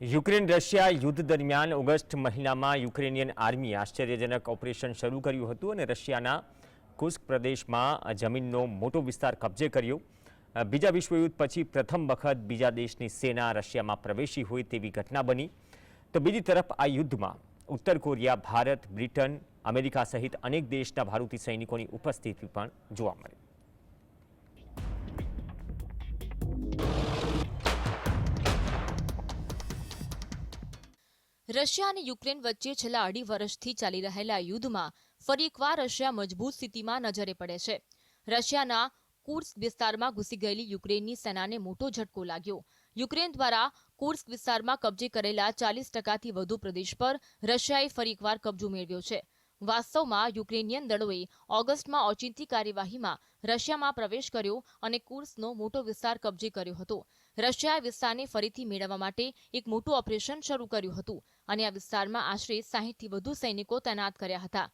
Ukraine Russia યુદ્ધ દરમિયાન August મહિનામાં યુક્રેનિયન આર્મી આશ્ચર્યજનક ઓપરેશન શરૂ કર્યું હતું અને રશિયાના કુસ્ક પ્રદેશમાં જમીનનો મોટો વિસ્તાર કબજે કર્યો. બીજા વિશ્વયુદ્ધ પછી પ્રથમ વખત બીજા દેશની સેના રશિયામાં પ્રવેશી હોય તેવી ઘટના બની. તો બીજી તરફ આ યુદ્ધમાં ઉત્તર કોરિયા, ભારત, બ્રિટન, અમેરિકા સહિત અનેક દેશના ભારતીય સૈનિકોની ઉપસ્થિતિ પણ જોવા મળી. રશિયા અને યુક્રેન વચ્ચે છેલ્લા અઢી વર્ષથી ચાલી રહેલા યુદ્ધમાં ફરી એકવાર રશિયા મજબૂત સ્થિતિમાં નજરે પડે છે. રશિયાના કુર્સ્ક વિસ્તારમાં ઘૂસી ગયેલી યુક્રેનની સેનાને મોટો ઝટકો લાગ્યો. યુક્રેન દ્વારા કુર્સ્ક વિસ્તારમાં કબજે કરેલા ચાલીસ ટકાથી વધુ પ્રદેશ પર રશિયાએ ફરી એકવાર કબજો મેળવ્યો છે. વાસ્તવમાં યુક્રેનિયન દળોએ ઓગસ્ટમાં ઓચિંતી કાર્યવાહીમાં રશિયામાં પ્રવેશ કર્યો અને કુર્સનો મોટો વિસ્તાર કબજે કર્યો હતો. રશિયાએ વિસ્તારને ફરીથી મેળવવા માટે એક મોટું ઓપરેશન શરૂ કર્યું હતું અને આ વિસ્તારમાં આશરે સાહીઠથી વધુ સૈનિકો તૈનાત કર્યા હતા.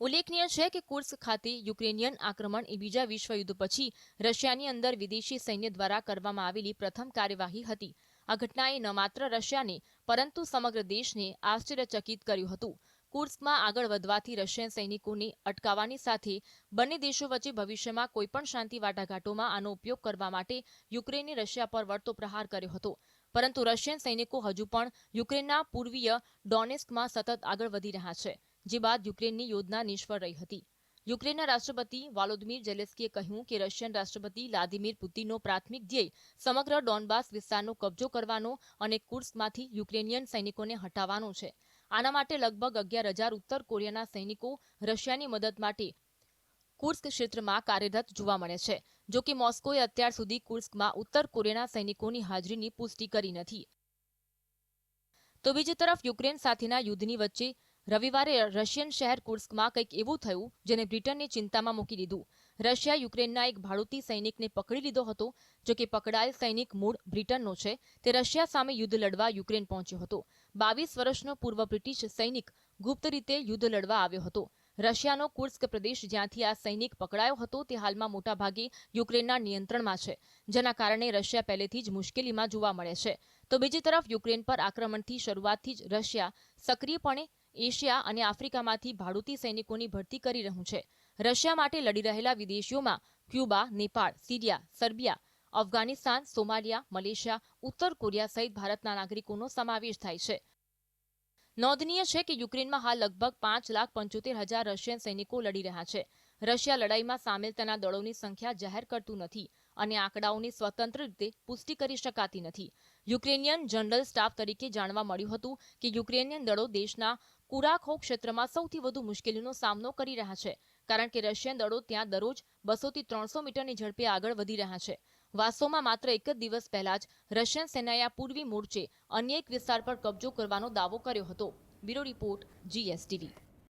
ઉલ્લેખનીય છે કે કુર્સ્ક ખાતે યુક્રેનિયન આક્રમણ એ બીજા વિશ્વયુદ્ધ પછી રશિયાની અંદર વિદેશી સૈન્ય દ્વારા કરવામાં આવેલી પ્રથમ કાર્યવાહી હતી. આ ઘટનાએ ન માત્ર રશિયાને પરંતુ સમગ્ર દેશને આશ્ચર્યચકિત કર્યું હતું. કુર્સ્કમાં આગળ વધવાથી રશિયન સૈનિકોને અટકાવવાની સાથે બંને દેશો વચ્ચે ભવિષ્યમાં કોઈપણ શાંતિ વાટાઘાટોમાં આનો ઉપયોગ કરવા માટે યુક્રેને રશિયા પર વળતો પ્રહાર કર્યો હતો. પરંતુ રશિયન સૈનિકો હજુ પણ યુક્રેનના પૂર્વીય ડોનેસ્કમાં સતત આગળ વધી રહ્યા છે, જે બાદ યુક્રેનની યોજના નિષ્ફળ રહી હતી. યુક્રેનના રાષ્ટ્રપતિ વાલોદમીર જેલેસ્કીએ કહ્યું કે રશિયન રાષ્ટ્રપતિ વ્લાદિમીર પુતિનનો પ્રાથમિક ધ્યેય સમગ્ર ડોનબાસ વિસ્તારનો કબજો કરવાનો અને કુર્સ્કમાંથી યુક્રેનિયન સૈનિકોને હટાવવાનો છે. આના માટે લગભગ અગિયાર હજાર ઉત્તર કોરિયાના સૈનિકો રશિયાની મદદ માટે કુર્સ્ક ક્ષેત્રમાં કાર્યરત જોવા મળે છે, જો કે મોસ્કોએ અત્યાર સુધી કુર્સ્કમાં ઉત્તર કોરિયાના સૈનિકોની હાજરીની પુષ્ટિ કરી નથી. તો બીજી તરફ યુક્રેન સાથેના યુદ્ધની વચ્ચે રવિવારે રશિયન શહેર કુર્સ્કમાં કંઈક એવું થયું જેને બ્રિટનને ચિંતામાં મૂકી દીધું. રશિયા યુક્રેનના એક ભાડુતી સૈનિકને પકડી લીધો હતો, જો કે પકડાયેલ સૈનિક મૂળ બ્રિટનનો છે, તે રશિયા સામે યુદ્ધ લડવા યુક્રેન પહોંચ્યો હતો. બાવીસ વર્ષનો પૂર્વ બ્રિટિશ સૈનિક ગુપ્ત રીતે યુદ્ધ લડવા આવ્યો હતો. રશિયાનો કુર્સ્ક પ્રદેશ જ્યાંથી આ સૈનિક પકડાયો હતો, તે હાલમાં મોટાભાગે યુક્રેનના નિયંત્રણમાં છે, જેના કારણે રશિયા પહેલેથી જ મુશ્કેલીમાં જોવા મળે છે. તો બીજી તરફ યુક્રેન પર આક્રમણથી શરૂઆતથી જ રશિયા સક્રિયપણે એશિયા અને આફ્રિકામાંથી ભાડુતી સૈનિકોની ભરતી કરી રહ્યું છે. રશિયા માટે લડી રહેલા વિદેશીઓમાં Cuba, Nepal, Syria, Serbia, Afghanistan, Somalia, Malaysia, ઉત્તર કોરિયા સહિત ભારતના નાગરિકોનો સમાવેશ થાય છે. નોંધનીય છે કે યુક્રેનમાં હાલ લગભગ પાંચ લાખ પંચોતેર હજાર રશિયન સૈનિકો લડી રહ્યા છે. રશિયા લડાઈમાં સામેલ તેના દળોની સંખ્યા જાહેર કરતું નથી અને આંકડાઓની સ્વતંત્ર રીતે પુષ્ટિ કરી શકાતી નથી. યુક્રેનિયન જનરલ સ્ટાફ તરીકે જાણવા મળ્યું હતું કે યુક્રેનિયન દળો દેશના કુરાખો ક્ષેત્રમાં સૌથી વધુ મુશ્કેલીનો સામનો કરી રહ્યા છે, કારણ કે રશિયન દળો ત્યાં દરરોજ બસોથી ત્રણસો મીટરની ઝડપે આગળ વધી રહ્યા છે. વાસ્તવમાં માત્ર એક જ દિવસ પહેલા જ રશિયન સેનાએ આ પૂર્વી મોરચે અન્ય એક વિસ્તાર પર કબજો કરવાનો દાવો કર્યો હતો. Bureau report, GSTV.